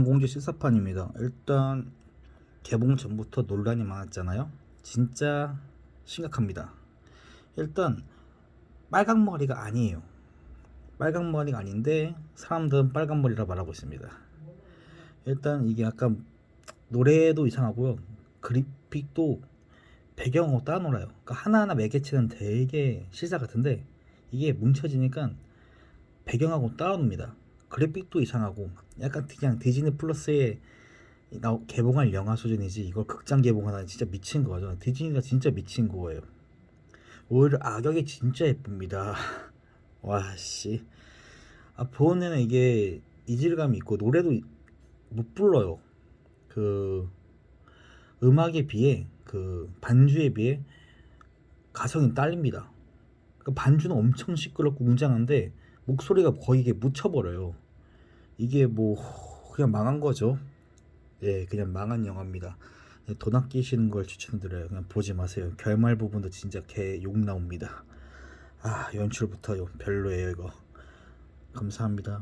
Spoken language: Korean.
공주 시사판입니다. 일단 개봉 전부터 논란이 많았잖아요. 진짜 심각합니다. 일단 빨간 머리가 아니에요. 빨간 머리가 아닌데 사람들은 빨간 머리라 말하고 있습니다. 일단 이게 약간 노래도 이상하고요. 그래픽도 배경하고 따로 놀아요. 그러니까 하나하나 매개체는 되게 실사 같은데 이게 뭉쳐지니까 배경하고 따로 놉니다. 그래픽도 이상하고 약간 그냥 디즈니 플러스에 나 개봉할 영화 수준이지 이걸 극장 개봉하다니 진짜 미친 거죠. 디즈니가 진짜 미친 거예요. 오히려 악역이 진짜 예쁩니다. 와 씨. 아 보는에는 이게 이질감이 있고 노래도 못 불러요. 그 음악에 비해 그 반주에 비해 가성이 딸립니다. 그 반주는 엄청 시끄럽고 웅장한데 목소리가 거의 이게 묻혀버려요. 이게 뭐 그냥 망한 거죠. 예, 그냥 망한 영화입니다. 예, 돈 아끼시는 걸 추천드려요. 그냥 보지 마세요. 결말 부분도 진짜 개 욕 나옵니다. 아 연출부터요 별로예요 이거. 감사합니다.